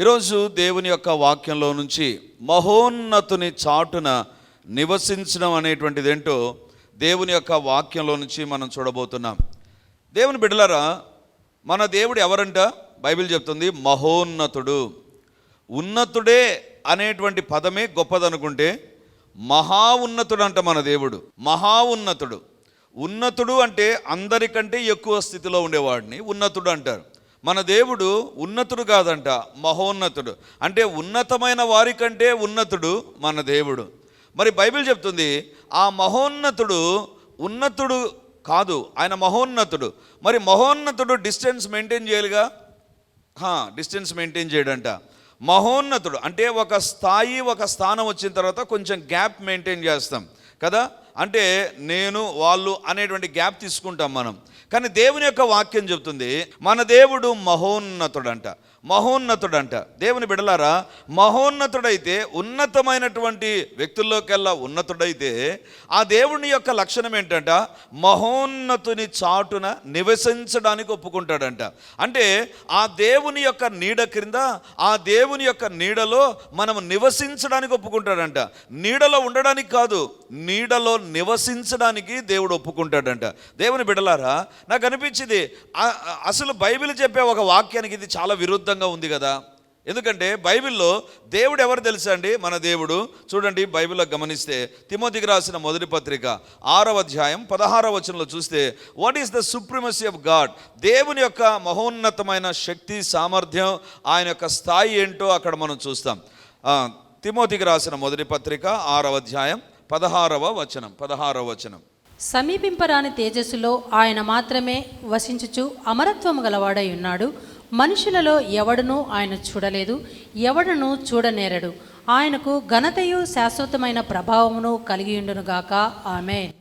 ఈరోజు దేవుని యొక్క వాక్యంలో నుంచి మహోన్నతుని చాటున నివసించడం అనేటువంటిది ఏంటో దేవుని యొక్క వాక్యంలో నుంచి మనం చూడబోతున్నాం. దేవుని బిడ్డలారా మన దేవుడు ఎవరంట? బైబిల్ చెప్తుంది మహోన్నతుడు. ఉన్నతుడే అనేటువంటి పదమే గొప్పదనుకుంటే మహా ఉన్నతుడు అంట మన దేవుడు. మహా ఉన్నతుడు ఉన్నతుడు అంటే అందరికంటే ఎక్కువ స్థితిలో ఉండేవాడిని ఉన్నతుడు అంటారు. మన దేవుడు ఉన్నతుడు కాదంట మహోన్నతుడు. అంటే ఉన్నతమైన వారికంటే ఉన్నతుడు మన దేవుడు. మరి బైబిల్ చెప్తుంది ఆ మహోన్నతుడు ఉన్నతుడు కాదు ఆయన మహోన్నతుడు. మరి మహోన్నతుడు డిస్టెన్స్ మెయింటైన్ చేయాలిగా? డిస్టెన్స్ మెయింటైన్ చేయడంట. మహోన్నతుడు అంటే ఒక స్థాయి ఒక స్థానం వచ్చిన తర్వాత కొంచెం గ్యాప్ మెయింటైన్ చేస్తాం. కదా? అంటే నేను వాళ్ళు అనేటువంటి గ్యాప్ తీసుకుంటాం మనం. కానీ దేవుని యొక్క వాక్యం చెబుతుంది మన దేవుడు మహోన్నతుడంట. మహోన్నతుడంట. దేవుని బిడలారా మహోన్నతుడైతే ఉన్నతమైనటువంటి వ్యక్తుల్లోకెల్లా ఉన్నతుడైతే ఆ దేవుని యొక్క లక్షణం ఏంటంట? మహోన్నతుని చాటున నివసించడానికి ఒప్పుకుంటాడంట. అంటే ఆ దేవుని యొక్క నీడ క్రింద ఆ దేవుని యొక్క నీడలో మనం నివసించడానికి ఒప్పుకుంటాడంట. నీడలో ఉండడానికి కాదు నీడలో నివసించడానికి దేవుడు ఒప్పుకుంటాడంట. దేవుని బిడలారా నాకు అనిపించింది అసలు బైబిల్ చెప్పే ఒక వాక్యానికి ఇది చాలా విరుద్ధం. విరుద్ధంగా ఉంది కదా. ఎందుకంటే బైబిల్లో దేవుడు ఎవరు తెలుసా అండి? మన దేవుడు. చూడండి బైబిల్లో గమనిస్తే తిమోతికి రాసిన మొదటి పత్రిక ఆరవ అధ్యాయం పదహారవ వచనంలో చూస్తే what is the supremacy of God దేవుని యొక్క మహోన్నతమైన శక్తి సామర్థ్యం ఆయన యొక్క స్థాయి ఏంటో అక్కడ మనం చూస్తాం. తిమోతికి రాసిన మొదటి పత్రిక ఆరవ అధ్యాయం పదహారవ వచనం పదహారవ వచనం. సమీపింపరాని తేజస్సులో ఆయన మాత్రమే వసించుచు అమరత్వము గలవాడై ఉన్నాడు. మనుషులలో ఎవడునూ ఆయన చూడలేదు ఎవడను చూడనేరడు. ఆయనకు ఘనతయు శాశ్వతమైన ప్రభావమును కలిగి ఉండునుగాక ఆమె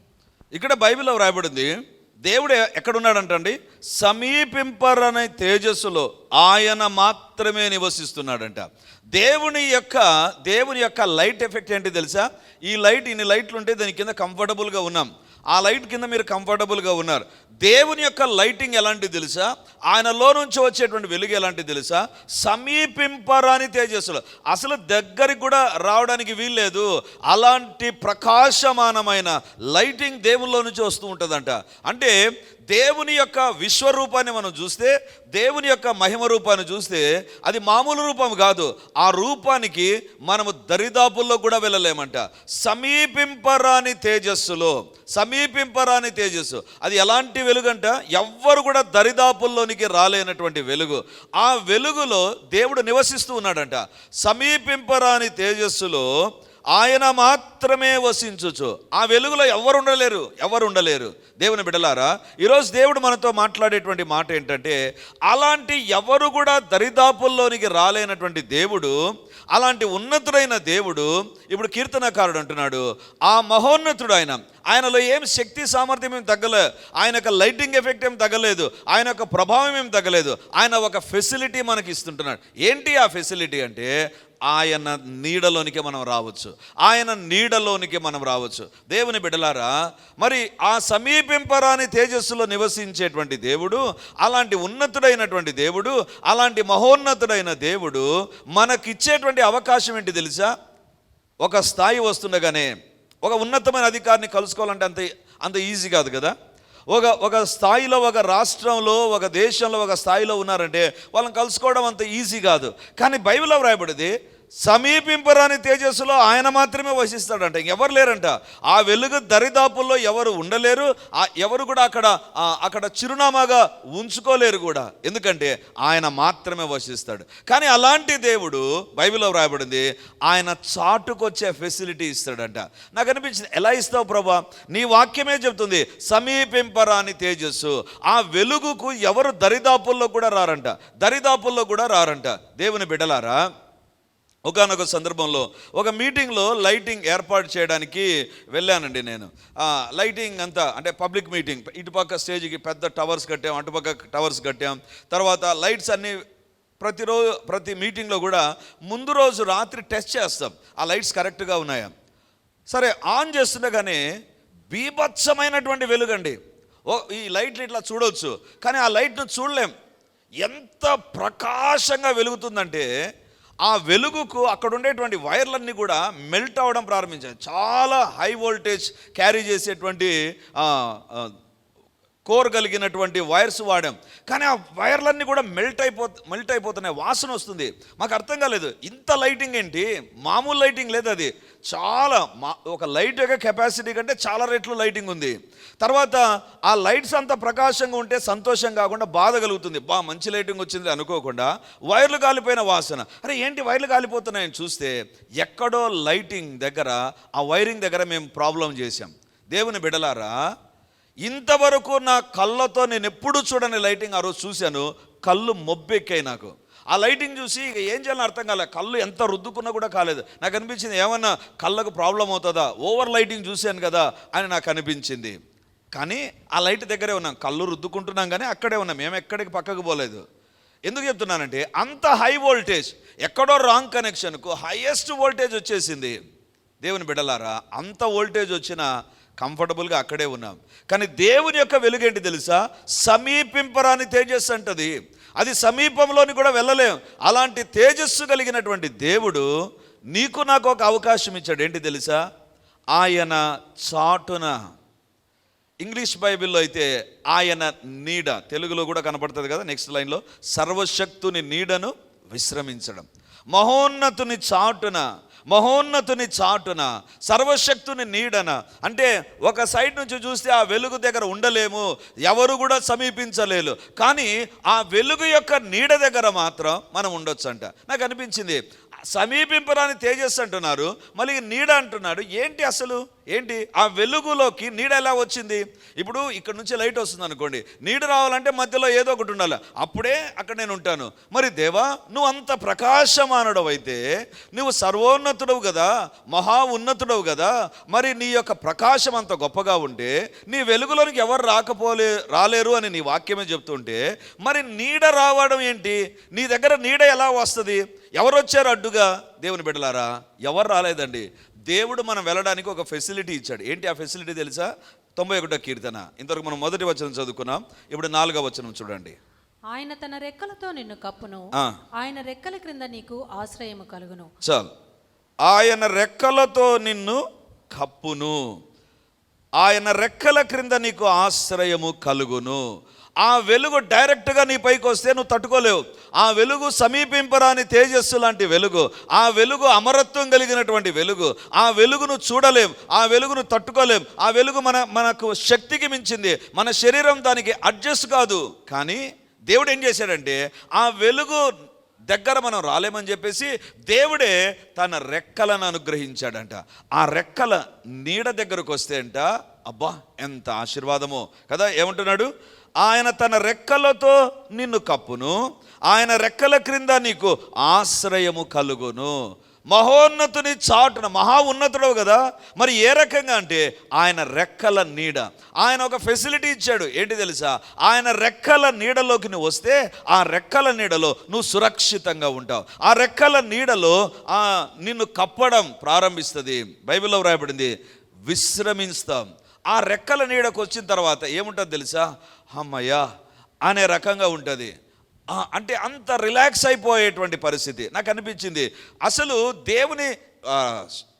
ఇక్కడ బైబిల్లో వ్రాయబడింది దేవుడు ఎక్కడున్నాడంటండి? సమీపింపరనే తేజస్సులో ఆయన మాత్రమే నివసిస్తున్నాడంట. దేవుని యొక్క దేవుని యొక్క లైట్ ఎఫెక్ట్ ఏంటి తెలుసా? ఈ లైట్ ఇన్ని లైట్లు ఉంటే దాని కింద కంఫర్టబుల్గా ఉన్నాం. ఆ లైట్ కింద మీరు కంఫర్టబుల్గా ఉన్నారు. దేవుని యొక్క లైటింగ్ ఎలాంటిది తెలుసా? ఆయనలో నుంచి వచ్చేటువంటి వెలుగు ఎలాంటిది తెలుసా? సమీపింపరాని తేజస్సులు. అసలు దగ్గరికి కూడా రావడానికి వీల్లేదు అలాంటి ప్రకాశమానమైన లైటింగ్ దేవుల్లో నుంచి వస్తూ ఉంటుందంట. అంటే దేవుని యొక్క విశ్వరూపాన్ని మనం చూస్తే దేవుని యొక్క మహిమ రూపాన్ని చూస్తే అది మామూలు రూపం కాదు. ఆ రూపానికి మనము దరిదాపుల్లో కూడా వెళ్ళలేమంట. సమీపింపరాని తేజస్సులో సమీపింపరాని తేజస్సు. అది ఎలాంటి వెలుగంట? ఎవ్వరు కూడా దరిదాపుల్లోనికి రాలేనటువంటి వెలుగు. ఆ వెలుగులో దేవుడు నివసిస్తూ ఉన్నాడంట. సమీపింపరాని తేజస్సులో ఆయన మాత్రమే వసించచ్చు ఆ వెలుగులో ఎవరు ఉండలేరు ఎవరు ఉండలేరు దేవుని బిడలారా ఈరోజు దేవుడు మనతో మాట్లాడేటువంటి మాట ఏంటంటే అలాంటి ఎవరు కూడా దరిదాపుల్లోనికి రాలేనటువంటి దేవుడు అలాంటి ఉన్నతుడైన దేవుడు ఇప్పుడు కీర్తనకారుడు అంటున్నాడు. ఆ మహోన్నతుడు ఆయన. ఆయనలో ఏం శక్తి సామర్థ్యం ఏం తగ్గలే. ఆయన యొక్క లైటింగ్ ఎఫెక్ట్ ఏం తగ్గలేదు. ఆయన యొక్క ప్రభావం ఏం తగ్గలేదు. ఆయన ఒక ఫెసిలిటీ మనకి ఇస్తుంటున్నాడు. ఏంటి ఆ ఫెసిలిటీ అంటే ఆయన నీడలోనికి మనం రావచ్చు. ఆయన నీడలోనికి మనం రావచ్చు. దేవుని బిడలారా మరి ఆ సమీపింపరాని తేజస్సులో నివసించేటువంటి దేవుడు అలాంటి ఉన్నతుడైనటువంటి దేవుడు అలాంటి మహోన్నతుడైన దేవుడు మనకిచ్చేటువంటి అవకాశం ఏంటి తెలుసా? ఒక స్థాయి వస్తుండగానే ఒక ఉన్నతమైన అధికారిని కలుసుకోవాలంటే అంత అంత ఈజీ కాదు కదా? ఒక ఒక స్థాయిలో ఒక రాష్ట్రంలో ఒక దేశంలో ఒక స్థాయిలో ఉన్నారంటే వాళ్ళని కలుసుకోవడం అంత ఈజీ కాదు. కానీ బైబిల్లో వ్రాయబడింది సమీపింపరాని తేజస్సులో ఆయన మాత్రమే వసిస్తాడంట ఇంకెవరు లేరంట. ఆ వెలుగు దరిదాపుల్లో ఎవరు ఉండలేరు. ఆ ఎవరు కూడా అక్కడ అక్కడ చిరునామాగా ఉంచుకోలేరు కూడా. ఎందుకంటే ఆయన మాత్రమే వసిస్తాడు కానీ అలాంటి దేవుడు బైబిల్లో వ్రాయబడింది ఆయన చాటుకొచ్చే ఫెసిలిటీ ఇస్తాడంట. నాకు అనిపించింది ఎలా ఇస్తావు ప్రభా? నీ వాక్యమే చెప్తుంది సమీపింపరాని తేజస్సు. ఆ వెలుగుకు ఎవరు దరిదాపుల్లో కూడా రారంట. దరిదాపుల్లో కూడా రారంట. దేవుని బిడ్డలారా ఒకనొక సందర్భంలో ఒక మీటింగ్లో లైటింగ్ ఏర్పాటు చేయడానికి వెళ్ళానండి నేను. లైటింగ్ అంతా అంటే పబ్లిక్ మీటింగ్. ఇటుపక్క స్టేజ్కి పెద్ద టవర్స్ కట్టాం అటుపక్క టవర్స్ కట్టాం. తర్వాత లైట్స్ అన్నీ ప్రతిరోజు ప్రతి మీటింగ్లో కూడా ముందు రోజు రాత్రి టెస్ట్ చేస్తాం. ఆ లైట్స్ కరెక్ట్గా ఉన్నాయా? సరే ఆన్ చేస్తుండగానే బీభత్సమైనటువంటి వెలుగండి. ఓ ఈ లైట్లు ఇట్లా చూడవచ్చు కానీ ఆ లైట్ను చూడలేం. ఎంత ప్రకాశంగా వెలుగుతుందంటే ఆ వెలుగుకు అక్కడ ఉండేటువంటి వైర్లన్నీ కూడా మెల్ట్ అవ్వడం ప్రారంభించాయి. చాలా హై వోల్టేజ్ క్యారీ చేసేటువంటి కోర్ కలిగినటువంటి వైర్స్ వాడాం. కానీ ఆ వైర్లన్నీ కూడా మెల్ట్ అయిపో మెల్ట్ అయిపోతున్నాయి. వాసన వస్తుంది. మాకు అర్థం కాలేదు. ఇంత లైటింగ్ ఏంటి? మామూలు లైటింగ్ లేదు అది. చాలా మా ఒక లైట్ యొక్క కెపాసిటీ కంటే చాలా రెట్లు లైటింగ్ ఉంది. తర్వాత ఆ లైట్స్ అంత ప్రకాశంగా ఉంటే సంతోషం కాకుండా బాధ కలుగుతుంది. బా మంచి లైటింగ్ వచ్చింది అనుకోకుండా వైర్లు కాలిపోయిన వాసన. అరే ఏంటి వైర్లు కాలిపోతున్నాయని చూస్తే ఎక్కడో లైటింగ్ దగ్గర ఆ వైరింగ్ దగ్గర మేము ప్రాబ్లం చేశాం. దేవుని బిడలారా ఇంతవరకు నా కళ్ళతో నేను ఎప్పుడు చూడని లైటింగ్ ఆ రోజు చూశాను. కళ్ళు మొబ్బెక్కాయి నాకు. ఆ లైటింగ్ చూసి ఇక ఏం చేయాలని అర్థం కాలే. కళ్ళు ఎంత రుద్దుకున్నా కూడా కాలేదు. నాకు అనిపించింది ఏమన్నా కళ్ళకు ప్రాబ్లం అవుతుందా? ఓవర్ లైటింగ్ చూశాను కదా అని నాకు అనిపించింది. కానీ ఆ లైట్ దగ్గరే ఉన్నాం. కళ్ళు రుద్దుకుంటున్నాం కానీ అక్కడే ఉన్నాం. మేము ఎక్కడికి పక్కకు పోలేదు. ఎందుకు చెప్తున్నానంటే అంత హై వోల్టేజ్ ఎక్కడో రాంగ్ కనెక్షన్కు హైయెస్ట్ వోల్టేజ్ వచ్చేసింది. దేవుని బిడ్డలారా అంత వోల్టేజ్ వచ్చినా కంఫర్టబుల్గా అక్కడే ఉన్నాం. కానీ దేవుని యొక్క వెలుగేంటి తెలుసా? సమీపింపరాని తేజస్సు అంటది. అది సమీపంలోని కూడా వెళ్ళలేం. అలాంటి తేజస్సు కలిగినటువంటి దేవుడు నీకు నాకు ఒక అవకాశం ఇచ్చాడు. ఏంటి తెలుసా? ఆయన చాటున ఇంగ్లీష్ బైబిల్లో అయితే ఆయన నీడ తెలుగులో కూడా కనపడుతుంది కదా నెక్స్ట్ లైన్లో సర్వశక్తుని నీడను విశ్రమించడం. మహోన్నతుని చాటున మహోన్నతుని చాటున సర్వశక్తుని నీడన అంటే ఒక సైడ్ నుంచి చూస్తే ఆ వెలుగు దగ్గర ఉండలేము ఎవరు కూడా సమీపించలేరు కానీ ఆ వెలుగు యొక్క నీడ దగ్గర మాత్రం మనం ఉండొచ్చు అంట నాకు అనిపించింది సమీపింపరాని తేజస్సు అంటున్నారు మళ్ళీ నీడ అంటున్నాడు ఏంటి అసలు? ఏంటి? ఆ వెలుగులోకి నీడ ఎలా వచ్చింది? ఇప్పుడు ఇక్కడ నుంచి లైట్ వస్తుంది అనుకోండి. నీడ రావాలంటే మధ్యలో ఏదో ఒకటి ఉండాలి. అప్పుడే అక్కడ నేను ఉంటాను. మరి దేవా నువ్వు అంత ప్రకాశమానుడవు అయితే నువ్వు సర్వోన్నతుడవు కదా? మహా ఉన్నతుడవు కదా? మరి నీ యొక్క ప్రకాశం అంత గొప్పగా ఉంటే నీ వెలుగులోనికి ఎవరు రాకపోలే రాలేరు అని నీ వాక్యమే చెప్తుంటే మరి నీడ రావడం ఏంటి? నీ దగ్గర నీడ ఎలా వస్తుంది? ఎవరు వచ్చారు అడ్డుగా? దేవుని బిడ్డలారా ఎవరు రాలేదండి? దేవుడు మనం వెళ్ళడానికి ఒక ఫెసిలిటీ ఇచ్చాడు. ఏంటి ఆ ఫెసిలిటీ తెలుసా? తొంభై ఒకటో కీర్తన. ఇంతవరకు మనం మొదటి వచనం చదువుకున్నాం. ఇప్పుడు నాలుగో వచనం చూడండి. ఆయన తన రెక్కలతో నిన్ను కప్పును. ఆయన రెక్కల క్రింద నీకు ఆశ్రయము కలుగును. చాలు. ఆయన రెక్కలతో నిన్ను కప్పును. ఆయన రెక్కల క్రింద నీకు ఆశ్రయము కలుగును. ఆ వెలుగు డైరెక్ట్గా నీ పైకి వస్తే నువ్వు తట్టుకోలేవు. ఆ వెలుగు సమీపింపరాని తేజస్సు లాంటి వెలుగు ఆ వెలుగు అమరత్వం కలిగినటువంటి వెలుగు ఆ వెలుగును చూడలేం ఆ వెలుగును తట్టుకోలేం ఆ వెలుగు మన మనకు శక్తికి మించింది మన శరీరం దానికి అడ్జస్ట్ కాదు. కానీ దేవుడు ఏం చేశాడంటే ఆ వెలుగు దగ్గర మనం రాలేమని చెప్పేసి దేవుడే తన రెక్కలను అనుగ్రహించాడంట. ఆ రెక్కల నీడ దగ్గరకు వస్తే అంట అబ్బా ఎంత ఆశీర్వాదమో. కదా ఏమంటున్నాడు? ఆయన తన రెక్కలతో నిన్ను కప్పును. ఆయన రెక్కల క్రింద నీకు ఆశ్రయము కలుగును. మహోన్నతుని చాటున మహా ఉన్నతుడవు కదా. మరి ఏ రకంగా అంటే ఆయన రెక్కల నీడ. ఆయన ఒక ఫెసిలిటీ ఇచ్చాడు. ఏంటి తెలుసా? ఆయన రెక్కల నీడలోకి నువ్వు వస్తే ఆ రెక్కల నీడలో నువ్వు సురక్షితంగా ఉంటావు. ఆ రెక్కల నీడలో నిన్ను కప్పడం ప్రారంభిస్తుంది. బైబిల్లో వ్రాయబడింది విశ్రమిస్తాం. ఆ రెక్కల నీడకు వచ్చిన తర్వాత ఏముంటుంది తెలుసా? అమ్మయ్యా అనే రకంగా ఉంటుంది. అంటే అంత రిలాక్స్ అయిపోయేటువంటి పరిస్థితి. నాకు అనిపించింది. అసలు దేవుని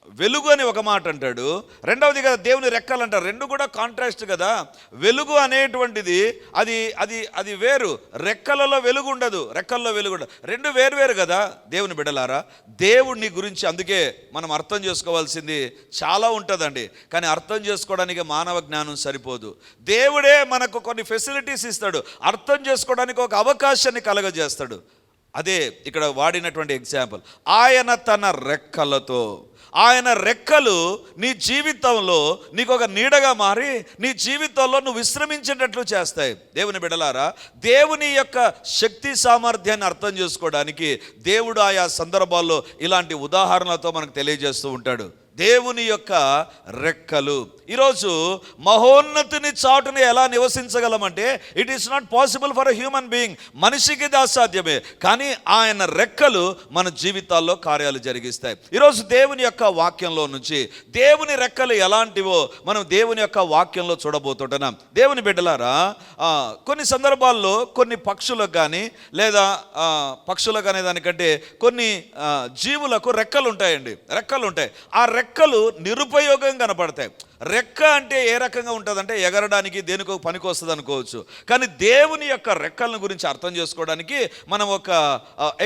వెలుగు అని ఒక మాట అంటాడు. రెండవది కదా దేవుని రెక్కలు అంటారు. రెండు కూడా కాంట్రాస్ట్ కదా. వెలుగు అనేటువంటిది అది అది అది వేరు. రెక్కలలో వెలుగు ఉండదు. రెక్కల్లో వెలుగు ఉండదు. రెండు వేరు వేరు కదా దేవుని బిడలారా. దేవుడిని గురించి అందుకే మనం అర్థం చేసుకోవాల్సింది చాలా ఉంటుందండి. కానీ అర్థం చేసుకోవడానికి మానవ జ్ఞానం సరిపోదు. దేవుడే మనకు కొన్ని ఫెసిలిటీస్ ఇస్తాడు. అర్థం చేసుకోవడానికి ఒక అవకాశాన్ని కలగజేస్తాడు. అదే ఇక్కడ వాడినటువంటి ఎగ్జాంపుల్. ఆయన తన రెక్కలతో ఆయన రెక్కలు నీ జీవితంలో నీకు ఒక నీడగా మారి నీ జీవితంలో నువ్వు విశ్రమించేటట్లు చేస్తాయి. దేవుని బిడలారా దేవుని యొక్క శక్తి సామర్థ్యాన్ని అర్థం చేసుకోవడానికి దేవుడు ఆయా సందర్భాల్లో ఇలాంటి ఉదాహరణలతో మనకు తెలియజేస్తూ ఉంటాడు. దేవుని యొక్క రెక్కలు. ఈరోజు మహోన్నతిని చాటుని ఎలా నివసించగలమంటే it is not possible for a human being మనిషికి ఇది అసాధ్యమే కానీ ఆయన రెక్కలు మన జీవితాల్లో కార్యాలు జరిగిస్తాయి. ఈరోజు దేవుని యొక్క వాక్యంలో నుంచి దేవుని రెక్కలు ఎలాంటివో మనం దేవుని యొక్క వాక్యంలో చూడబోతుంటున్నాం దేవుని బిడ్డలారా కొన్ని సందర్భాల్లో కొన్ని పక్షులకు కానీ లేదా పక్షులకు అనే దానికంటే కొన్ని జీవులకు రెక్కలు ఉంటాయండి. రెక్కలు ఉంటాయి. ఆ రెక్క రెక్కలు నిరుపయోగం కనపడతాయి. రెక్క అంటే ఏ రకంగా ఉంటుందంటే ఎగరడానికి దేనికో పనికి వస్తుంది అనుకోవచ్చు. కానీ దేవుని యొక్క రెక్కలను గురించి అర్థం చేసుకోవడానికి మనం ఒక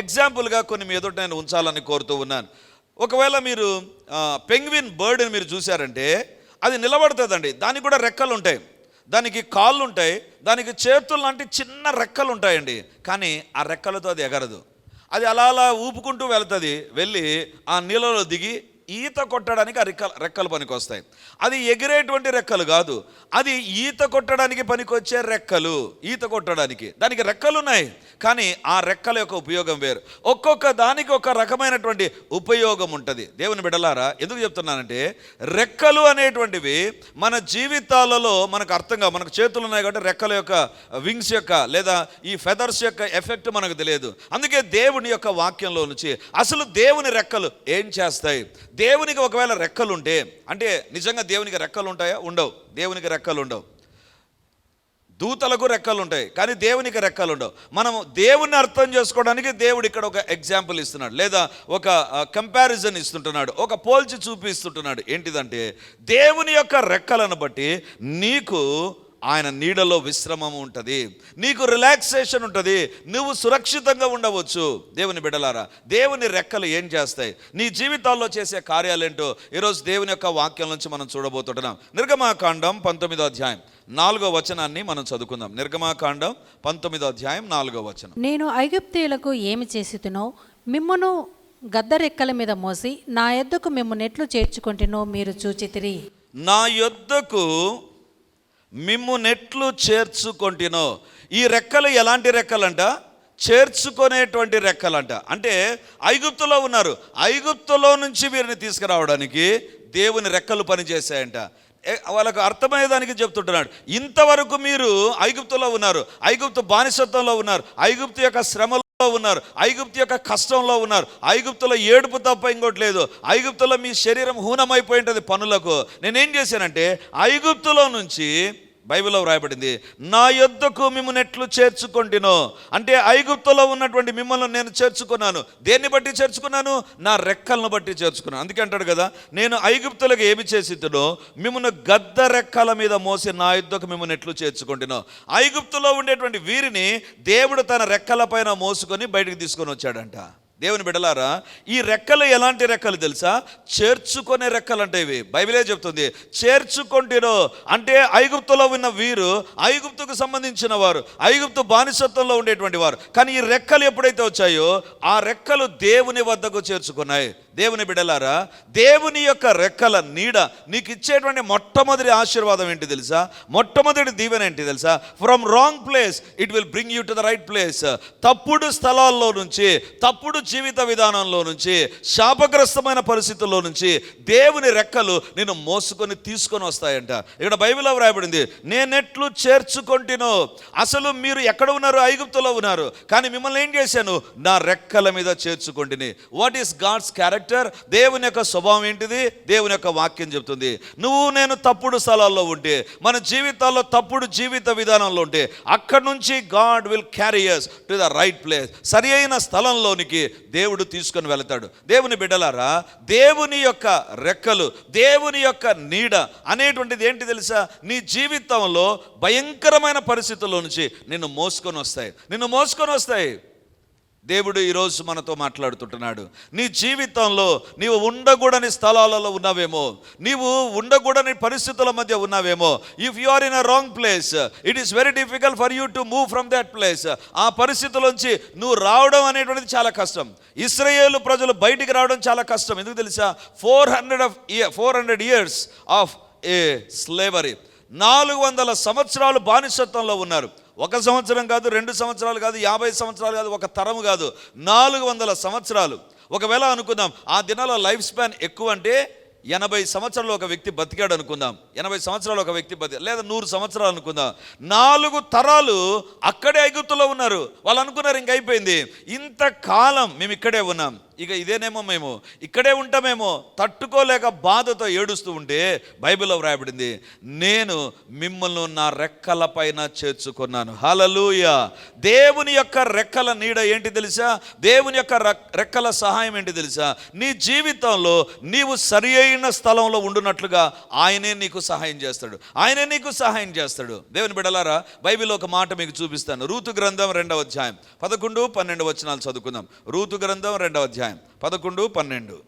ఎగ్జాంపుల్గా కొన్ని మీ ఎదుట నేను ఉంచాలని కోరుతూ ఉన్నాను. ఒకవేళ మీరు పెంగ్విన్ బర్డ్ని మీరు చూశారంటే అది నిలబడుతుందండి. దానికి కూడా రెక్కలు ఉంటాయి. దానికి కాళ్ళు ఉంటాయి. దానికి చేతులు లాంటి చిన్న రెక్కలు ఉంటాయండి. కానీ ఆ రెక్కలతో అది ఎగరదు. అది అలా అలా ఊపుకుంటూ వెళ్తుంది. వెళ్ళి ఆ నీళ్ళలో దిగి ఈత కొట్టడానికి ఆ రెక్కలు రెక్కలు పనికొస్తాయి. అది ఎగిరేటువంటి రెక్కలు కాదు. అది ఈత కొట్టడానికి పనికొచ్చే రెక్కలు ఈత కొట్టడానికి. దానికి రెక్కలు ఉన్నాయి కానీ ఆ రెక్కల యొక్క ఉపయోగం వేరు. ఒక్కొక్క దానికి ఒక రకమైనటువంటి ఉపయోగం ఉంటుంది. దేవుని బిడలారా ఎందుకు చెప్తున్నానంటే రెక్కలు అనేటువంటివి మన జీవితాలలో మనకు అర్థంగా మనకు చేతులు ఉన్నాయి కాబట్టి రెక్కల యొక్క వింగ్స్ యొక్క లేదా ఈ ఫెదర్స్ యొక్క ఎఫెక్ట్ మనకు తెలియదు. అందుకే దేవుని యొక్క వాక్యంలో నుంచి అసలు దేవుని రెక్కలు ఏం చేస్తాయి? దేవునికి ఒకవేళ రెక్కలుంటే అంటే నిజంగా దేవునికి రెక్కలు ఉంటాయా? ఉండవు. దేవునికి రెక్కలు ఉండవు. దూతలకు రెక్కలు ఉంటాయి కానీ దేవునికి రెక్కలు ఉండవు దేవుని అర్థం చేసుకోవడానికి దేవుడు ఇక్కడ ఒక ఎగ్జాంపుల్ ఇస్తున్నాడు. లేదా ఒక కంపారిజన్ ఇస్తుంటున్నాడు. ఒక పోల్చి చూపిస్తుంటున్నాడు. ఏంటిదంటే దేవుని యొక్క రెక్కలను బట్టి నీకు ఆయన నీడలో విశ్రమం ఉంటుంది. నీకు రిలాక్సేషన్ ఉంటుంది. నువ్వు సురక్షితంగా ఉండవచ్చు. దేవుని బిడలారా దేవుని రెక్కలు ఏం చేస్తాయి? నీ జీవితాల్లో చేసే కార్యాలేంటో ఈరోజు దేవుని యొక్క వాక్యం నుంచి మనం చూడబోతుంటున్నాం. నిర్గమాకాండం పంతొమ్మిదో అధ్యాయం. నాలుగో వచనాన్ని మనం చదువుకుందాం. నిర్గమాకాండం పంతొమ్మిదో అధ్యాయం నాలుగో వచనం. నేను ఐగుప్తీయులకు ఏమి చేసితునో మిమ్మును గద్దరెక్కల మీద మోసి నా ఎద్దుకు మిమ్ము నెట్లు చేర్చుకుంటునో మీరు చూచితిరి. నా యొద్దకు మిమ్ము నెట్లు చేర్చుకొంటినో. ఈ రెక్కలు ఎలాంటి రెక్కలంట? చేర్చుకునేటువంటి రెక్కలంట. అంటే ఐగుప్తులో ఉన్నారు. ఐగుప్తులో నుంచి వీరిని తీసుకురావడానికి దేవుని రెక్కలు పనిచేశాయంట. వాళ్ళకు అర్థమయ్యేదానికి చెప్తుంటున్నాడు. ఇంతవరకు మీరు ఐగుప్తులో ఉన్నారు. ఐగుప్తు బానిసత్వంలో ఉన్నారు. ఐగుప్తు యొక్క శ్రమలో ఉన్నారు. ఐగుప్తు యొక్క కష్టంలో ఉన్నారు. ఐగుప్తులో ఏడుపు తప్ప ఇంకోటి లేదు. ఐగుప్తులో మీ శరీరం హూనమైపోయి ఉంటుంది పనులకు. నేనేం చేశానంటే ఐగుప్తులో నుంచి బైబిల్లో వ్రాయబడింది నా యొద్దకు మిమ్మల్ని ఎట్లు చేర్చుకొంటినో అంటే ఐగుప్తులో ఉన్నటువంటి మిమ్మల్ని నేను చేర్చుకున్నాను. దేన్ని బట్టి చేర్చుకున్నాను? నా రెక్కలను బట్టి చేర్చుకున్నాను. అందుకే అంటాడు కదా నేను ఐగుప్తులకు ఏమి చేసిద్దునో మిమ్మల్ని గద్ద రెక్కల మీద మోసి నా యుద్ధకు మిమ్మల్ని ఎట్లు చేర్చుకుంటునో ఐగుప్తులో ఉండేటువంటి వీరిని దేవుడు తన రెక్కల పైన మోసుకొని బయటికి తీసుకొని వచ్చాడంట. దేవుని బిడలారా ఈ రెక్కలు ఎలాంటి రెక్కలు తెలుసా? చేర్చుకునే రెక్కలు అంటే ఇవి. బైబిలే చెప్తుంది చేర్చుకొంటిరో. అంటే ఐగుప్తులో ఉన్న వీరు ఐగుప్తుకు సంబంధించిన వారు ఐగుప్తు బానిసత్వంలో ఉండేటువంటి వారు. కానీ ఈ రెక్కలు ఎప్పుడైతే వచ్చాయో ఆ రెక్కలు దేవుని వద్దకు చేర్చుకున్నాయి. దేవుని బిడలారా దేవుని యొక్క రెక్కల నీడ నీకు ఇచ్చేటువంటి మొట్టమొదటి ఆశీర్వాదం ఏంటి తెలుసా? మొట్టమొదటి దీవెన ఏంటి తెలుసా? From wrong place it will bring you to the right place తప్పుడు స్థలాల్లో నుంచి తప్పుడు జీవిత విధానంలో నుంచి శాపగ్రస్తమైన పరిస్థితుల్లో నుంచి దేవుని రెక్కలు నేను మోసుకొని తీసుకొని వస్తాయంట. ఇక్కడ బైబిల్లో వ్రాయబడింది నేనెట్లు చేర్చుకొంటినో. అసలు మీరు ఎక్కడ ఉన్నారు? ఐగుప్తులో ఉన్నారు. కానీ మిమ్మల్ని ఏం చేశాను? నా రెక్కల మీద చేర్చుకొంటిని. వాట్ ఈస్ గాడ్స్ క్యారెక్టర్ దేవుని యొక్క స్వభావం ఏంటిది? దేవుని యొక్క వాక్యం చెప్తుంది. నువ్వు నేను తప్పుడు స్థలాల్లో ఉంటే మన జీవితాల్లో తప్పుడు జీవిత విధానంలో ఉంటే అక్కడి నుంచి God will carry us to the right place సరి అయిన స్థలంలోనికి దేవుడు తీసుకొని వెళతాడు. దేవుని బిడ్డలారా దేవుని యొక్క రెక్కలు దేవుని యొక్క నీడ అనేటువంటిది ఏంటి తెలుసా? నీ జీవితంలో భయంకరమైన పరిస్థితుల్లో నుంచి నిన్ను మోసుకొని వస్తాయి. నిన్ను మోసుకొని వస్తాయి. దేవుడు ఈరోజు మనతో మాట్లాడుతుంటున్నాడు. నీ జీవితంలో నీవు ఉండకూడని స్థలాలలో ఉన్నావేమో నీవు ఉండకూడని పరిస్థితుల మధ్య ఉన్నావేమో if you are in a wrong place it is very difficult for you to move from that place ఆ పరిస్థితుల్లోంచి నువ్వు రావడం అనేటువంటిది చాలా కష్టం. ఇస్రాయేల్ ప్రజలు బయటికి రావడం చాలా కష్టం. ఎందుకు తెలుసా? Four hundred of year four hundred years of a slavery నాలుగు వందల సంవత్సరాలు బానిసత్వంలో ఉన్నారు. ఒక సంవత్సరం కాదు రెండు సంవత్సరాలు కాదు యాభై సంవత్సరాలు కాదు ఒక తరం కాదు నాలుగు వందల సంవత్సరాలు. ఒకవేళ అనుకుందాం ఆ దినాల లైఫ్ స్పాన్ ఎక్కువ అంటే ఎనభై సంవత్సరాలు ఒక వ్యక్తి బతికాడు అనుకుందాం. ఎనభై సంవత్సరాలు ఒక వ్యక్తి బతి లేదా నూరు సంవత్సరాలు అనుకుందాం. నాలుగు తరాలు అక్కడే ఐగుప్తులో ఉన్నారు. వాళ్ళు అనుకున్నారు ఇంక అయిపోయింది. ఇంతకాలం మేము ఇక్కడే ఉన్నాం. ఇక ఇదేనేమో మేము? ఇక్కడే ఉంటామేమో? తట్టుకోలేక బాధతో ఏడుస్తూ ఉంటే బైబిల్లో వ్రాయబడింది నేను మిమ్మల్ని నా రెక్కల పైన చేర్చుకున్నాను. హలలుయ దేవుని యొక్క రెక్కల నీడ ఏంటి తెలుసా? దేవుని యొక్క రెక్కల సహాయం ఏంటి తెలుసా? నీ జీవితంలో నీవు సరి అయిన స్థలంలో ఉండునట్లుగా ఆయనే నీకు సహాయం చేస్తాడు. ఆయనే నీకు సహాయం చేస్తాడు. దేవుని బిడలారా బైబిల్లో ఒక మాట మీకు చూపిస్తాను. రూతు గ్రంథం రెండవ అధ్యాయం. పదకొండు పన్నెండు వచనాలు చదువుకుందాం. రూతు గ్రంథం రెండవ అధ్యాయం. పదకొండు పన్నెండు.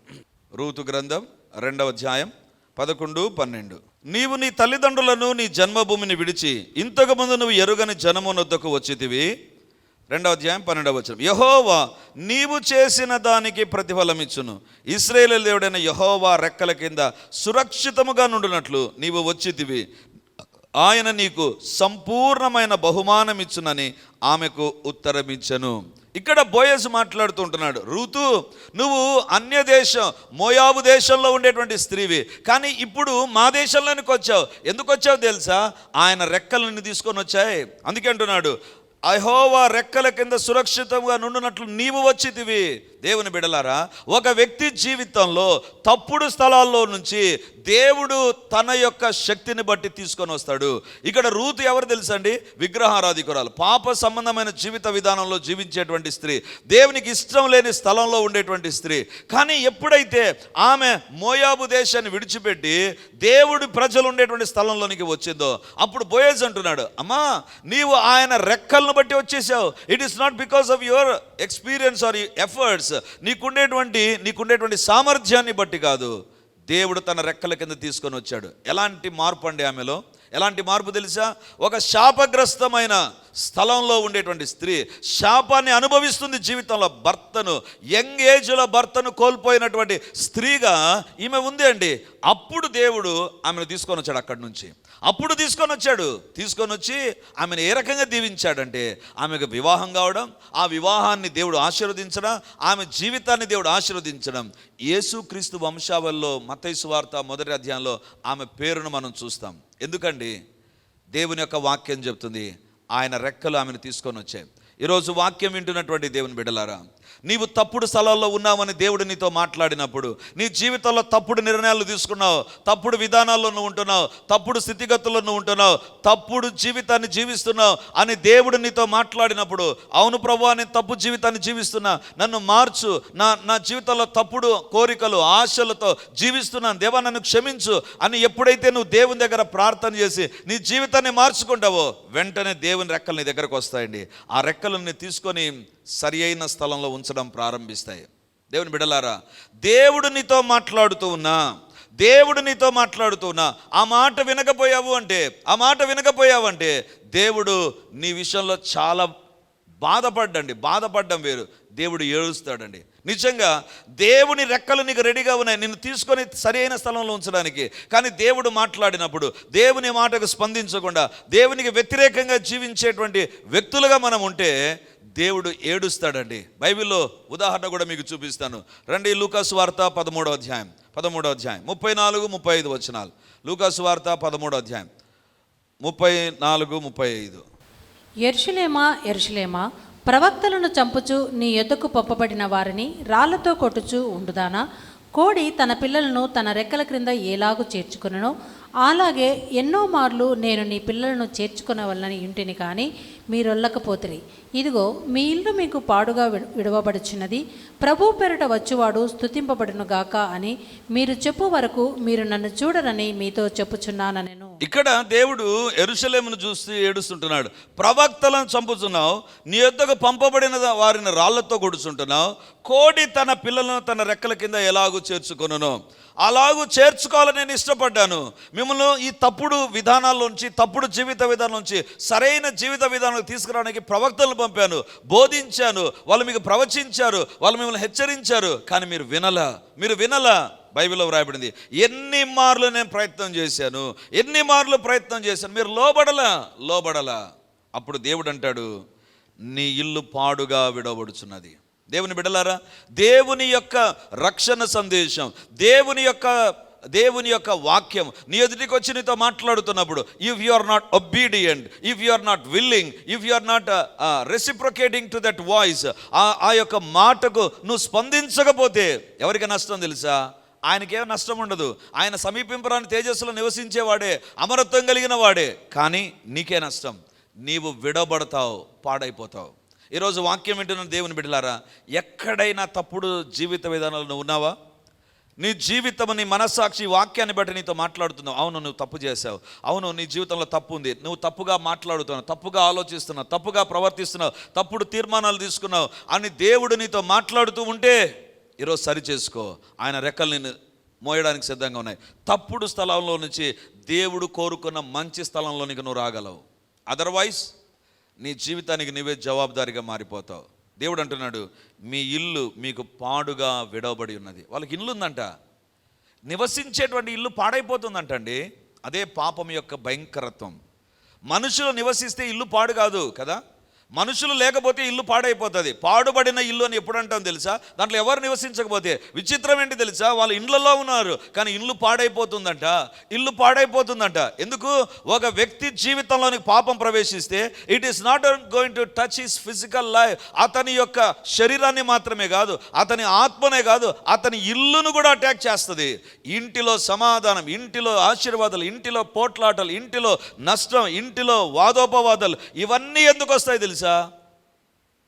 రూతు గ్రంథం రెండవ అధ్యాయం పదకొండు పన్నెండు. నీవు నీ తల్లిదండ్రులను నీ జన్మభూమిని విడిచి ఇంతకు ముందు నువ్వు ఎరుగని జనమునొద్దకు వచ్చితివి. రెండవ అధ్యాయం పన్నెండవ వచనం. యహోవా నీవు చేసిన దానికి ప్రతిఫలం ఇచ్చును. ఇస్రాయేల్ దేవుడైన యహోవా రెక్కల కింద సురక్షితముగా నుండినట్లు నీవు వచ్చితివి. ఆయన నీకు సంపూర్ణమైన బహుమానం ఇచ్చునని ఆమెకు ఉత్తరమిచ్చను. ఇక్కడ బోయస్ మాట్లాడుతుంటున్నాడు ఋతు నువ్వు అన్య దేశం మోయాబు దేశంలో ఉండేటువంటి స్త్రీవి. కానీ ఇప్పుడు మా దేశంలోనికి వచ్చావు. ఎందుకు వచ్చావు తెలుసా? ఆయన రెక్కలను తీసుకొని వచ్చాయి. అందుకే అంటున్నాడు అహోవా రెక్కల కింద సురక్షితంగా నుండునట్లు నీవు వచ్చితివి. దేవుని బిడలారా ఒక వ్యక్తి జీవితంలో తప్పుడు స్థలాల్లో నుంచి దేవుడు తన యొక్క శక్తిని బట్టి తీసుకొని వస్తాడు. ఇక్కడ రూతు ఎవరు తెలుసండి? విగ్రహారాధికురాలు. పాప సంబంధమైన జీవిత విధానంలో జీవించేటువంటి స్త్రీ. దేవునికి ఇష్టం లేని స్థలంలో ఉండేటువంటి స్త్రీ. కానీ ఎప్పుడైతే ఆమె మోయాబు దేశాన్ని విడిచిపెట్టి దేవుడి ప్రజలు ఉండేటువంటి స్థలంలోనికి వచ్చిందో అప్పుడు బోయేజ్ అంటున్నాడు అమ్మా నీవు ఆయన రెక్కలను బట్టి వచ్చేసావు. It is not because of your experience or efforts నీకుండేటువంటి నీకుండేటువంటి సామర్థ్యాన్ని బట్టి కాదు. దేవుడు తన రెక్కల కింద తీసుకొని వచ్చాడు. ఎలాంటి మార్పు అండి ఆమెలో? ఎలాంటి మార్పు తెలుసా? ఒక శాపగ్రస్తమైన స్థలంలో ఉండేటువంటి స్త్రీ శాపాన్ని అనుభవిస్తుంది జీవితంలో. భర్తను యంగ్ ఏజ్లో భర్తను కోల్పోయినటువంటి స్త్రీగా ఈమె ఉంది అండి. అప్పుడు దేవుడు ఆమెను తీసుకొని వచ్చాడు అక్కడి నుంచి. అప్పుడు తీసుకొని వచ్చాడు. తీసుకొని వచ్చి ఆమెను ఏ రకంగా దీవించాడంటే ఆమెకు వివాహం కావడం ఆ వివాహాన్ని దేవుడు ఆశీర్వదించడం ఆమె జీవితాన్ని దేవుడు ఆశీర్వదించడం. యేసుక్రీస్తు వంశావల్లో మతైసు వార్త మొదటి అధ్యాయంలో ఆమె పేరును మనం చూస్తాం. ఎందుకండి? దేవుని యొక్క వాక్యం చెప్తుంది. ఆయన రెక్కలు ఆమెను తీసుకొని వచ్చాయి. ఈరోజు వాక్యం వింటున్నటువంటి దేవుని బిడ్డలారా నీవు తప్పుడు స్థలాల్లో ఉన్నావని దేవుడు నీతో మాట్లాడినప్పుడు నీ జీవితంలో తప్పుడు నిర్ణయాలు తీసుకున్నావు తప్పుడు విధానాల్లో నువ్వు ఉంటున్నావు తప్పుడు స్థితిగతుల్లో నువ్వు ఉంటున్నావు తప్పుడు జీవితాన్ని జీవిస్తున్నావు అని దేవుడు నీతో మాట్లాడినప్పుడు అవును ప్రభు నేను తప్పు జీవితాన్ని జీవిస్తున్నా నన్ను మార్చు నా నా జీవితంలో తప్పుడు కోరికలు ఆశలతో జీవిస్తున్నాను దేవా నన్ను క్షమించు అని ఎప్పుడైతే నువ్వు దేవుని దగ్గర ప్రార్థన చేసి నీ జీవితాన్ని మార్చుకుంటావో వెంటనే దేవుని రెక్కలు నీ దగ్గరకు వస్తాయండి. ఆ రెక్కలను తీసుకొని సరి అయిన స్థలంలో ఉంచడం ప్రారంభిస్తాయి. దేవుని బిడలారా దేవుడు నీతో మాట్లాడుతూ ఉన్నా దేవుడు నీతో మాట్లాడుతూ ఉన్నా ఆ మాట వినకపోయావు అంటే ఆ మాట వినకపోయావు అంటే దేవుడు నీ విషయంలో చాలా బాధపడ్డండి. బాధపడ్డం వేరు. దేవుడు ఏడుస్తాడండి. నిజంగా దేవుని రెక్కలు నీకు రెడీగా ఉన్నాయి. నిన్ను తీసుకొని సరైన స్థలంలో ఉంచడానికి. కానీ దేవుడు మాట్లాడినప్పుడు దేవుని మాటకు స్పందించకుండా దేవునికి వ్యతిరేకంగా జీవించేటువంటి వ్యక్తులుగా మనం ఉంటే దేవుడు ఏడుస్తాడండి. బైబిల్లో ఉదాహరణ కూడా మీకు చూపిస్తాను. రండి లూకాసు వార్త పదమూడో అధ్యాయం. పదమూడో అధ్యాయం. ముప్పై నాలుగు ముప్పై ఐదు వచనాలు. లూకాసు వార్త పదమూడో అధ్యాయం. ముప్పై నాలుగు ముప్పై ఐదు ఎర్షులేమా ఎర్షులేమా ప్రవక్తలను చంపుచు నీ యొద్దకు పంపబడిన వారిని రాళ్ళతో కొట్టుచు ఉండుదానా? కోడి తన పిల్లలను తన రెక్కల క్రింద ఏలాగు చేర్చుకునను? అలాగే ఎన్నో మార్లు నేను నీ పిల్లలను చేర్చుకునవలనని ఇంటిని కానీ మీరొల్లకపోతిరి. ఇదిగో మీ ఇల్లు మీకు పాడుగా విడవబడుచున్నది. ప్రభు పెరట వచ్చువాడు స్థుతింపబడును గాక అని మీరు చెప్పు వరకు మీరు నన్ను చూడరని మీతో చెప్పుచున్నానెను ఇక్కడ దేవుడు ఎరుసలేమును చూసి ఏడుస్తుంటున్నాడు. ప్రవక్తలను చంపుతున్నావు నీ యొద్దకు పంపబడిన వారిని రాళ్ళతో కొడుచుంటున్నావు. కోడి తన పిల్లలను తన రెక్కల కింద ఎలాగూ చేర్చుకొనును. అలాగూ చేర్చుకోవాలని నేను ఇష్టపడ్డాను. మిమ్మల్ని ఈ తప్పుడు విధానాల్లోంచి తప్పుడు జీవిత విధానం నుంచి సరైన జీవిత విధానం విధానానికి తీసుకురావడానికి ప్రవక్తలను పంపాను బోధించాను వాళ్ళు మీకు ప్రవచించారు వాళ్ళు మిమ్మల్ని హెచ్చరించారు కానీ మీరు వినలా మీరు వినలా బైబిల్లో వ్రాయబడింది. ఎన్ని మార్లు నేను ప్రయత్నం చేశాను ఎన్ని మార్లు ప్రయత్నం చేశాను మీరు లోబడలా లోబడలా. అప్పుడు దేవుడు అంటాడు నీ ఇల్లు పాడుగా విడవబడుచున్నది. దేవుని బిడలారా దేవుని యొక్క రక్షణ సందేశం దేవుని యొక్క దేవుని యొక్క వాక్యం. నీ ఎదుటికి వచ్చి నీతో మాట్లాడుతున్నప్పుడు if you are not obedient if you are not willing if you are not reciprocating to that voice ఆ యొక్క మాటకు నువ్వు స్పందించకపోతే ఎవరికి నష్టం తెలుసా? ఆయనకేం నష్టం ఉండదు. ఆయన సమీపింపరాని తేజస్సులో నివసించేవాడే అమరత్వం కలిగిన వాడే. కానీ నీకే నష్టం. నీవు విడబడతావు పాడైపోతావు. ఈరోజు వాక్యం వింటున్న దేవుని బిడ్డలారా ఎక్కడైనా తప్పుడు జీవిత విధానాలు నువ్వు ఉన్నావా? నీ జీవితం నీ మనస్సాక్షి వాక్యాన్ని బట్టి నీతో మాట్లాడుతున్నావు. అవును నువ్వు తప్పు చేసావు అవును నీ జీవితంలో తప్పు ఉంది. నువ్వు తప్పుగా మాట్లాడుతున్నావు తప్పుగా ఆలోచిస్తున్నావు తప్పుగా ప్రవర్తిస్తున్నావు తప్పుడు తీర్మానాలు తీసుకున్నావు అని దేవుడు నీతో మాట్లాడుతూ ఉంటే ఈరోజు సరి చేసుకో. ఆయన రెక్కలు మోయడానికి సిద్ధంగా ఉన్నాయి. తప్పుడు స్థలంలో నుంచి దేవుడు కోరుకున్న మంచి స్థలంలోనికి నువ్వు రాగలవు. అదర్వైజ్ నీ జీవితానికి నీవే జవాబుదారిగా మారిపోతావు. దేవుడు అంటున్నాడు మీ ఇల్లు మీకు పాడుగా విడవబడి ఉన్నది. వాళ్ళకి ఇల్లు ఉందంట నివసించేటువంటి ఇల్లు పాడైపోతుందంటండి. అదే పాపం యొక్క భయంకరత్వం. మనుషులు నివసిస్తే ఇల్లు పాడు కాదు కదా? మనుషులు లేకపోతే ఇల్లు పాడైపోతుంది. పాడుబడిన ఇల్లు అని ఎప్పుడు అంటాం తెలుసా? దాంట్లో ఎవరు నివసించకపోతే? విచిత్రం ఏంటి తెలుసా? వాళ్ళు ఇండ్లలో ఉన్నారు కానీ ఇల్లు పాడైపోతుందంట. ఇల్లు పాడైపోతుందంట. ఎందుకు? ఒక వ్యక్తి జీవితంలోని పాపం ప్రవేశిస్తే it is not going to touch his physical life అతని యొక్క శరీరాన్ని మాత్రమే కాదు అతని ఆత్మనే కాదు అతని ఇల్లును కూడా అటాక్ చేస్తుంది. ఇంటిలో సమాధానం ఇంటిలో ఆశీర్వాదాలు ఇంటిలో పోట్లాటలు ఇంటిలో నష్టం ఇంటిలో వాదోపవాదాలు ఇవన్నీ ఎందుకు వస్తాయి తెలుసు?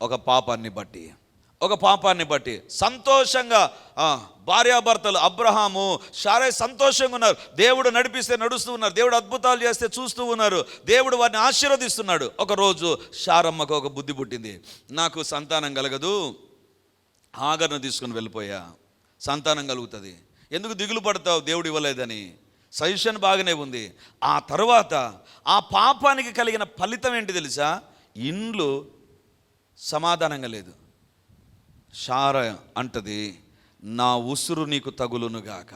ఒక పాపాన్ని బట్టి. ఒక పాపాన్ని బట్టి. సంతోషంగా ఆ, భార్యాభర్తలు అబ్రహాము సారే సంతోషంగా ఉన్నారు. దేవుడు నడిపిస్తే నడుస్తూ ఉన్నారు. దేవుడు అద్భుతాలు చేస్తే చూస్తూ ఉన్నారు. దేవుడు వారిని ఆశీర్వదిస్తున్నాడు. ఒకరోజు షారమ్మకు ఒక బుద్ధి పుట్టింది. నాకు సంతానం కలగదు. ఆగర్ను తీసుకుని వెళ్ళిపోయా. సంతానం కలుగుతుంది. ఎందుకు దిగులు పడతావు? దేవుడు ఇవ్వలేదని. సజెషన్ బాగానే ఉంది. ఆ తర్వాత ఆ పాపానికి కలిగిన ఫలితం ఏంటి తెలుసా? ఇండ్లు సమాధానంగా లేదు. షార అంటది నా ఉసురు నీకు తగులునుగాక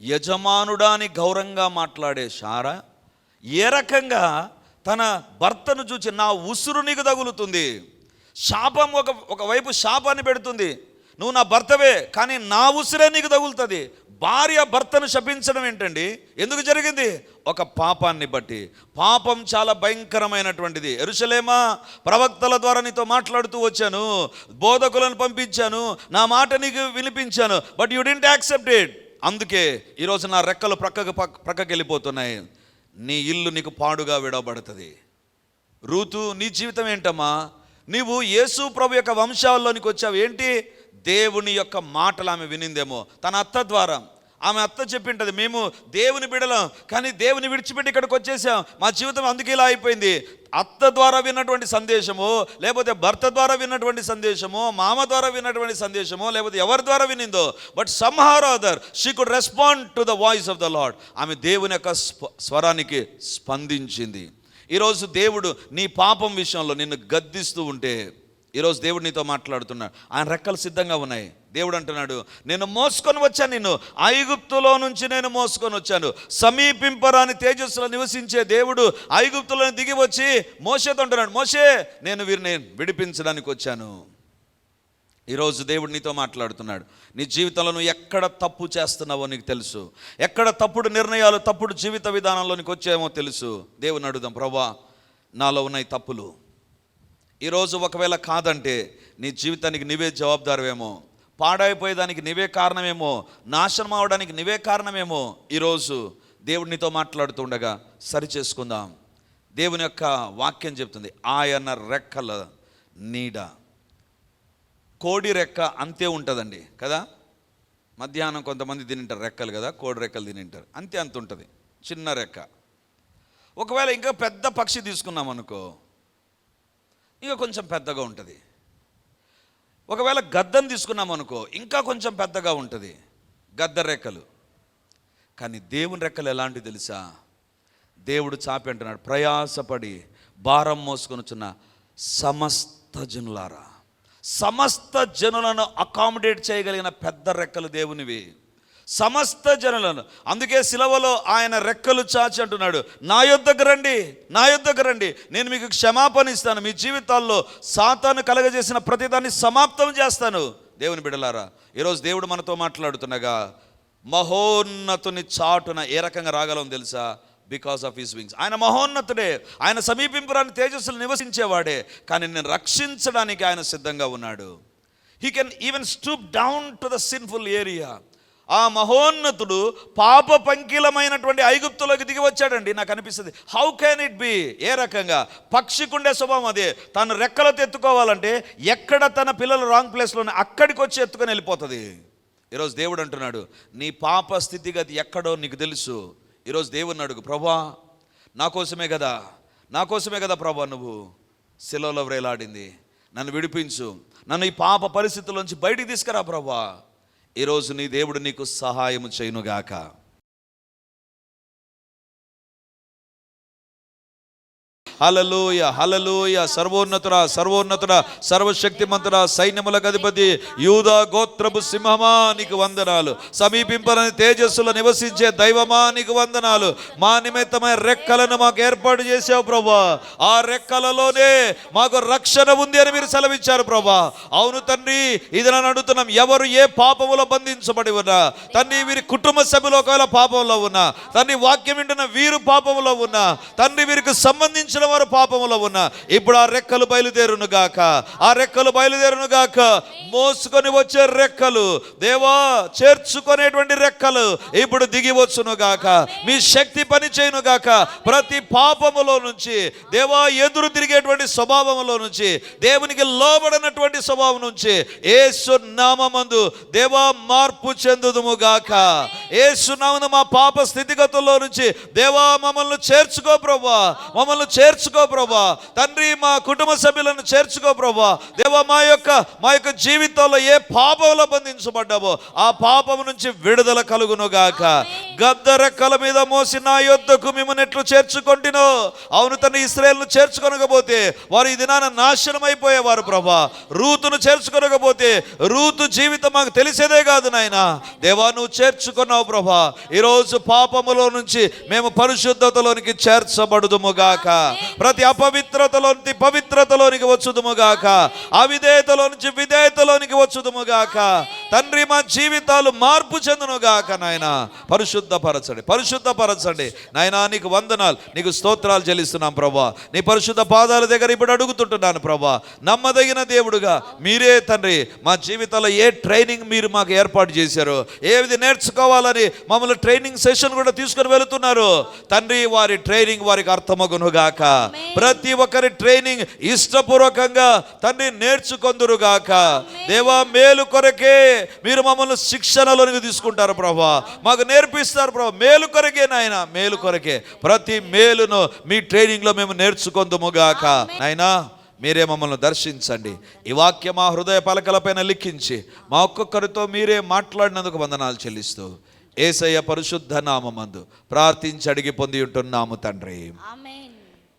యజమానుడాని గౌరవంగా మాట్లాడే షార ఏ రకంగా తన భర్తను చూచి నా ఉసురు నీకు తగులుతుంది శాపం ఒక ఒకవైపు శాపాన్ని పెడుతుంది నువ్వు నా భర్తవే కానీ నా ఉసురే నీకు తగులుతుంది. భార్య భర్తను శపించడం ఏంటండి? ఎందుకు జరిగింది? ఒక పాపాన్ని బట్టి. పాపం చాలా భయంకరమైనటువంటిది. ఎరుసలేమా ప్రవక్తల ద్వారా నీతో మాట్లాడుతూ వచ్చాను. బోధకులను పంపించాను. నా మాట నీకు వినిపించాను. But you didn't accept it అందుకే ఈరోజు నా రెక్కలు ప్రక్కకు పక్క- ప్రక్కకి వెళ్ళిపోతున్నాయి నీ ఇల్లు నీకు పాడుగా విడవబడుతుంది. రూతు నీ జీవితం ఏంటమ్మా? నీవు యేసు ప్రభు యొక్క వంశాల్లోనికి వచ్చావు. ఏంటి? దేవుని యొక్క మాటలు ఆమె వినిందేమో. తన అత్త ద్వారా. ఆమె అత్త చెప్పింటది మేము దేవుని బిడలం కానీ దేవుని విడిచిపెట్టి ఇక్కడికి వచ్చేసాం. మా జీవితం అందుకే ఇలా అయిపోయింది. అత్త ద్వారా విన్నటువంటి సందేశము లేకపోతే భర్త ద్వారా విన్నటువంటి సందేశము మామ ద్వారా విన్నటువంటి సందేశము లేకపోతే ఎవరి ద్వారా వినిందో but somehow other she could respond to the voice of the Lord ఆమె దేవుని యొక్క స్వరానికి స్పందించింది. ఈరోజు దేవుడు నీ పాపం విషయంలో నిన్ను గద్దిస్తూ ఉంటే ఈరోజు దేవుడు నీతో మాట్లాడుతున్నాడు. ఆయన రెక్కలు సిద్ధంగా ఉన్నాయి. దేవుడు అంటున్నాడు నేను మోసుకొని వచ్చాను నిన్ను. ఐగుప్తులో నుంచి నేను మోసుకొని వచ్చాను. సమీపింపరాని తేజస్సులో నివసించే దేవుడు ఐగుప్తులో దిగి వచ్చి మోసేతో అంటున్నాడు మోసే నేను వీరిని విడిపించడానికి వచ్చాను. ఈరోజు దేవుడు నీతో మాట్లాడుతున్నాడు. నీ జీవితంలో నువ్వు ఎక్కడ తప్పు చేస్తున్నావో నీకు తెలుసు. ఎక్కడ తప్పుడు నిర్ణయాలు తప్పుడు జీవిత విధానంలోనికి వచ్చామో తెలుసు. దేవుని అడుగుదాం ప్రభా నాలో ఉన్నాయి తప్పులు. ఈరోజు ఒకవేళ కాదంటే నీ జీవితానికి నీవే జవాబుదారువేమో. పాడైపోయేదానికి నీవే కారణమేమో నాశనం అవడానికి నీవే కారణమేమో ఈరోజు దేవుడు నీతో మాట్లాడుతుండగా సరి చేసుకుందాం. దేవుని యొక్క వాక్యం చెప్తుంది ఆయన రెక్కల నీడ. కోడి రెక్క అంతే ఉంటుందండి కదా? మధ్యాహ్నం కొంతమంది తినింటారు రెక్కలు కదా కోడి రెక్కలు తినింటారు అంతే అంత ఉంటుంది చిన్న రెక్క. ఒకవేళ ఇంకా పెద్ద పక్షి తీసుకున్నాం అనుకో ఇంకా కొంచెం పెద్దగా ఉంటుంది. ఒకవేళ గద్దెను తీసుకున్నాం అనుకో ఇంకా కొంచెం పెద్దగా ఉంటుంది. గద్ద రెక్కలు. కానీ దేవుని రెక్కలు ఎలాంటివి తెలుసా? దేవుడు చాపి అంటున్నాడు ప్రయాసపడి భారం మోసుకొనుచున్న సమస్త జనులారా. సమస్త జనులను అకామిడేట్ చేయగలిగిన పెద్ద రెక్కలు దేవునివి. సమస్త జనులను. అందుకే సిలవలో ఆయన రెక్కలు చాచి అంటున్నాడు నా యొద్దకు రండి నా యొద్దకు రండి. నేను మీకు క్షమాపణ ఇస్తాను. మీ జీవితాల్లో సాతాను కలగజేసిన ప్రతిదాన్ని సమాప్తం చేస్తాను. దేవుని బిడలారా ఈరోజు దేవుడు మనతో మాట్లాడుతుండగా మహోన్నతుని చాటున ఏ రకంగా రాగలం తెలుసా? బికాస్ ఆఫ్ హిస్ వింగ్స్ ఆయన మహోన్నతుడే. ఆయన సమీపింపురాని తేజస్సులు నివసించేవాడే. కానీ నేను రక్షించడానికి ఆయన సిద్ధంగా ఉన్నాడు. He can even stoop down to the sinful area ఆ మహోన్నతుడు పాప పంకిలమైనటువంటి ఐగుప్తులోకి దిగి వచ్చాడండి. నాకు అనిపిస్తుంది హౌ కెన్ ఇట్ బి ఏ రకంగా? పక్షికుండే స్వభావం అదే. తను రెక్కలతో ఎత్తుకోవాలంటే ఎక్కడ తన పిల్లలు రాంగ్ ప్లేస్లో అక్కడికి వచ్చి ఎత్తుకొని వెళ్ళిపోతుంది. ఈరోజు దేవుడు అంటున్నాడు నీ పాప స్థితిగతి ఎక్కడో నీకు తెలుసు. ఈరోజు దేవుడిని అడుగు ప్రభా నా కోసమే కదా నా కోసమే కదా ప్రభా నువ్వు శిలలో వ్రేలాడింది. నన్ను విడిపించు. నన్ను ఈ పాప పరిస్థితుల్లోంచి బయటికి తీసుకురా ప్రభా. ఈరోజు నీ దేవుడు నీకు సహాయము చేయునుగాక. హలలోయ హలలోయ సర్వోన్నతుడ సర్వోన్నతుడ సర్వశక్తిమంతుడ సైన్యములకు అధిపతి యూదా గోత్రపు సింహమా నీకు వందనాలు. సమీపింపలని తేజస్సులో నివసించే దైవమా నీకు వందనాలు. మా నిమిత్తమైన రెక్కలను మాకు ఏర్పాటు చేసావు ప్రభా ఆ రెక్కలలోనే మాకు రక్షణ ఉంది అని మీరు సెలవిచ్చారు ప్రభా అవును తండ్రి ఇది నన్ను అడుగుతున్నాం. ఎవరు ఏ పాపములో బంధించబడి ఉన్నా తండ్రి వీరి కుటుంబ సభ్యులు ఒకవేళ పాపంలో ఉన్నా తండ్రి వాక్యం వింటున్న వీరు పాపంలో ఉన్నా తండ్రి వీరికి సంబంధించిన వారు పాపములో ఉన్నా ఇప్పుడు ఆ రెక్కలు బయలుదేరును గాక ఆ రెక్కలు బయలుదేరును గాక మోసుకొని వచ్చే రెక్కలు దేవా చేర్చుకునేటువంటి రెక్కలు ఇప్పుడు దిగి వచ్చును గాక మీ శక్తి పని చేయును గాక ప్రతి పాపములో నుంచి దేవా ఎదురు తిరిగేటువంటి స్వభావములో నుంచి దేవునికి లోబడినటువంటి స్వభావం నుంచి ఏసు నామందు దేవా మార్పు చెందుదుము గాక ఏసు నామను మా పాప స్థితిగతుల్లో నుంచి దేవా మమ్మల్ని చేర్చుకో ప్రభా. మమ్మల్ని చేర్చుకో ప్రభా. తండ్రి మా కుటుంబ సభ్యులను చేర్చుకో ప్రభా. దేవా మా యొక్క మా యొక్క జీవితంలో ఏ పాపంలో బంధించబడ్డావో ఆ పాపము నుంచి విడుదల కలుగును గాక గద్దరెక్కల మీద మోసి నా యొద్దకు మిమ్మల్ని ఎట్లు చేర్చుకుంటునో అవును తన ఇస్రాయేల్ను చేర్చుకొనకపోతే వారు ఈ దినాన నాశనం అయిపోయేవారు ప్రభా. రూతును చేర్చుకొనకపోతే రూతు జీవితం మాకు తెలిసేదే కాదు నాయన. దేవా నువ్వు చేర్చుకున్నావు ప్రభా. ఈరోజు పాపములో నుంచి మేము పరిశుద్ధతలోనికి చేర్చబడుదుముగాక. ప్రతి అపవిత్రతలోని పవిత్రతలోనికి వచ్చుదుముగాక. అవిధేయతలో నుంచి విధేయతలోనికి వచ్చుదుముగాక. తండ్రి మా జీవితాలు మార్పు చెందునుగాక నాయన. పరిశుద్ధపరచండి పరిశుద్ధపరచండి. నాయనా నీకు వందనాలు నీకు స్తోత్రాలు చెల్లిస్తున్నాం ప్రభా నీ పరిశుద్ధ పాదాల దగ్గర ఇప్పుడు అడుగుతుంటున్నాను ప్రభా నమ్మదగిన దేవుడుగా మీరే తండ్రి మా జీవితంలో ఏ ట్రైనింగ్ మీరు మాకు ఏర్పాటు చేశారు ఏది నేర్చుకోవాలని మమ్మల్ని ట్రైనింగ్ సెషన్ కూడా తీసుకుని వెళుతున్నారు. తండ్రి వారి ట్రైనింగ్ వారికి అర్థమగునుగాక. ప్రతి ఒక్కరి ట్రైనింగ్ ఇష్టపూర్వకంగా తండ్రి నేర్చుకొందురుగాక. దేవా మేలు కొరకే మీరు మమ్మల్ని శిక్షణలోనికి తీసుకుంటారు ప్రభా. మాకు నేర్పిస్తారు ప్రభా. మేలు కొరకే నాయన మేలు కొరకే. ప్రతి మేలును మీ ట్రైనింగ్లో మేము నేర్చుకొందుముగాక. నాయనా మీరే మమ్మల్ని దర్శించండి. ఈ వాక్యం మా హృదయ పలకలపైన లిఖించి మా ఒక్కొక్కరితో మీరే మాట్లాడినందుకు వందనాలు చెల్లిస్తూ ఏసయ్య పరిశుద్ధ నామందు ప్రార్థించి అడిగి పొంది ఉంటున్నాము తండ్రి.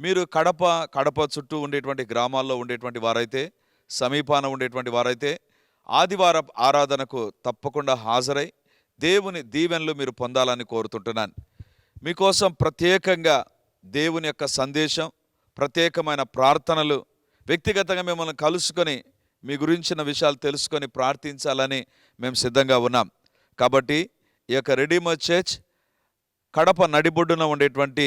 మీరు కడప కడప చుట్టూ ఉండేటువంటి గ్రామాల్లో ఉండేటువంటి వారైతే సమీపాన ఉండేటువంటి వారైతే ఆదివార ఆరాధనకు తప్పకుండా హాజరై దేవుని దీవెనలు మీరు పొందాలని కోరుతుంటున్నాను. మీకోసం ప్రత్యేకంగా దేవుని యొక్క సందేశం ప్రత్యేకమైన ప్రార్థనలు వ్యక్తిగతంగా మిమ్మల్ని కలుసుకొని మీ గురించిన విషయాలు తెలుసుకొని ప్రార్థించాలని మేము సిద్ధంగా ఉన్నాం. కాబట్టి ఈ యొక్క రెడీమర్ చర్చ్ కడప నడిబొడ్డున ఉండేటువంటి